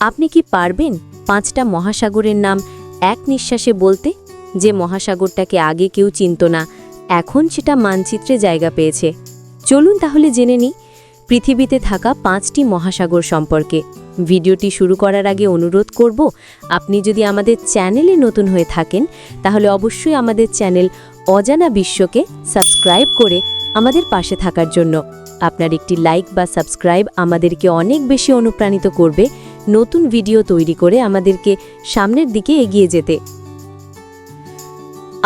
আপনি কি পারবেন পাঁচটা মহাসাগরের নাম এক নিঃশ্বাসে বলতে? যে মহাসাগরটাকে আগে কেউ চিনত না, এখন সেটা মানচিত্রে জায়গা পেয়েছে। চলুন তাহলে জেনে নিই পৃথিবীতে থাকা পাঁচটি মহাসাগর সম্পর্কে। ভিডিওটি শুরু করার আগে অনুরোধ করব, আপনি যদি আমাদের চ্যানেলে নতুন হয়ে থাকেন, তাহলে অবশ্যই আমাদের চ্যানেল অজানা বিশ্বকে সাবস্ক্রাইব করে আমাদের পাশে থাকার জন্য। আপনার একটি লাইক বা সাবস্ক্রাইব আমাদেরকে অনেক বেশি অনুপ্রাণিত করবে নতুন ভিডিও তৈরি করে আমাদেরকে সামনের দিকে এগিয়ে যেতে।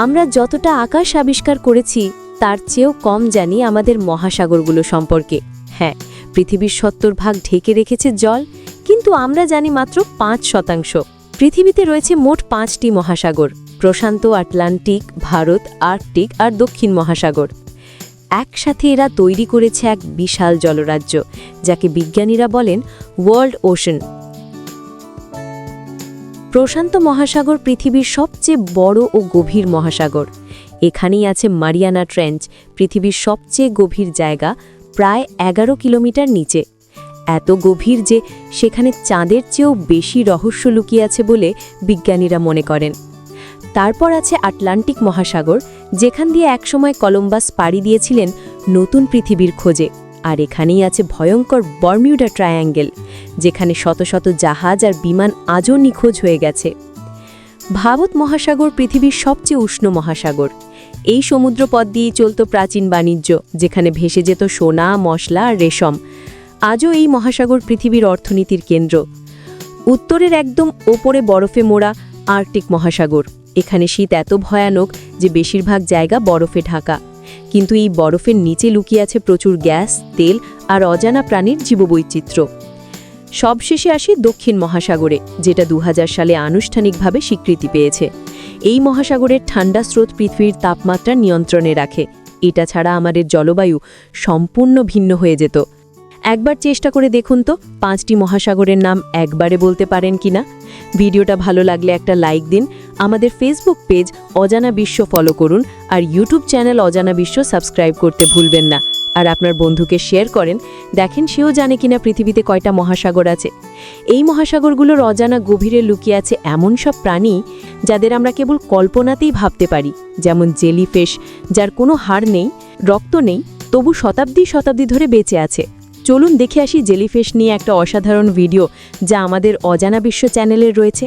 আমরা যতটা আকাশ আবিষ্কার করেছি, তার চেয়েও কম জানি আমাদের মহাসাগরগুলো সম্পর্কে। হ্যাঁ পৃথিবীর সত্তর ভাগ ঢেকে রেখেছে জল, কিন্তু আমরা জানি মাত্র পাঁচ শতাংশ। পৃথিবীতে রয়েছে মোট পাঁচটি মহাসাগর, প্রশান্ত আটলান্টিক, ভারত, আর্কটিক আর দক্ষিণ মহাসাগর। একসাথে এরা তৈরি করেছে এক বিশাল জলরাজ্য, যাকে বিজ্ঞানীরা বলেন ওয়ার্ল্ড ওশন। প্রশান্ত মহাসাগর পৃথিবীর সবচেয়ে বড় ও গভীর মহাসাগর। এখানেই আছে মারিয়ানা ট্রেঞ্চ, পৃথিবীর সবচেয়ে গভীর জায়গা, প্রায় এগারো কিলোমিটার নিচে। এত গভীর যে সেখানে চাঁদের চেয়েও বেশি রহস্য লুকিয়ে আছে বলে বিজ্ঞানীরা মনে করেন। তারপর আছে আটলান্টিক মহাসাগর, যেখান দিয়ে একসময় কলম্বাস পাড়ি দিয়েছিলেন নতুন পৃথিবীর খোঁজে। আর এখানেই আছে ভয়ঙ্কর বর্মিউডা ট্রায়াঙ্গেল, যেখানে শত শত জাহাজ আর বিমান আজও নিখোঁজ হয়ে গেছে। ভারত মহাসাগর পৃথিবীর সবচেয়ে উষ্ণ মহাসাগর। এই সমুদ্রপথ দিয়েই চলত প্রাচীন বাণিজ্য, যেখানে ভেসে যেত সোনা, মশলা আর রেশম। আজও এই মহাসাগর পৃথিবীর অর্থনীতির কেন্দ্র। উত্তরের একদম ওপরে বরফে মোড়া আর্কটিক মহাসাগর। এখানে শীত এত ভয়ানক যে বেশিরভাগ জায়গা বরফে ঢাকা। কিন্তু এই বরফের নিচে লুকিয়ে আছে প্রচুর গ্যাস, তেল আর অজানা প্রাণীর জীববৈচিত্র্য। সবশেষে আসি দক্ষিণ মহাসাগরে, যেটা দু হাজার সালে আনুষ্ঠানিকভাবে স্বীকৃতি পেয়েছে। এই মহাসাগরের ঠান্ডা স্রোত পৃথিবীর তাপমাত্রা নিয়ন্ত্রণে রাখে। এটা ছাড়া আমাদের জলবায়ু সম্পূর্ণ ভিন্ন হয়ে যেত। একবার চেষ্টা করে দেখুন তো, পাঁচটি মহাসাগরের নাম একবারে বলতে পারেন কিনা। ভিডিওটা ভালো লাগলে একটা লাইক দিন, আমাদের ফেসবুক পেজ অজানা বিশ্ব ফলো করুন, আর ইউটিউব চ্যানেল অজানা বিশ্ব সাবস্ক্রাইব করতে ভুলবেন না। আর আপনার বন্ধুকে শেয়ার করেন, দেখেন সেও জানে কিনা পৃথিবীতে কয়টা মহাসাগর আছে। এই মহাসাগরগুলোর অজানা গভীরে লুকিয়ে আছে এমন সব প্রাণী যাদের আমরা কেবল কল্পনাতেই ভাবতে পারি, যেমন জেলিফিশ যার কোনো হাড় নেই, রক্ত নেই, তবু শতাব্দী শতাব্দী ধরে বেঁচে আছে। চলুন দেখে আসি জেলিফিশ নিয়ে একটা অসাধারণ ভিডিও যা আমাদের অজানা বিশ্ব চ্যানেলের রয়েছে।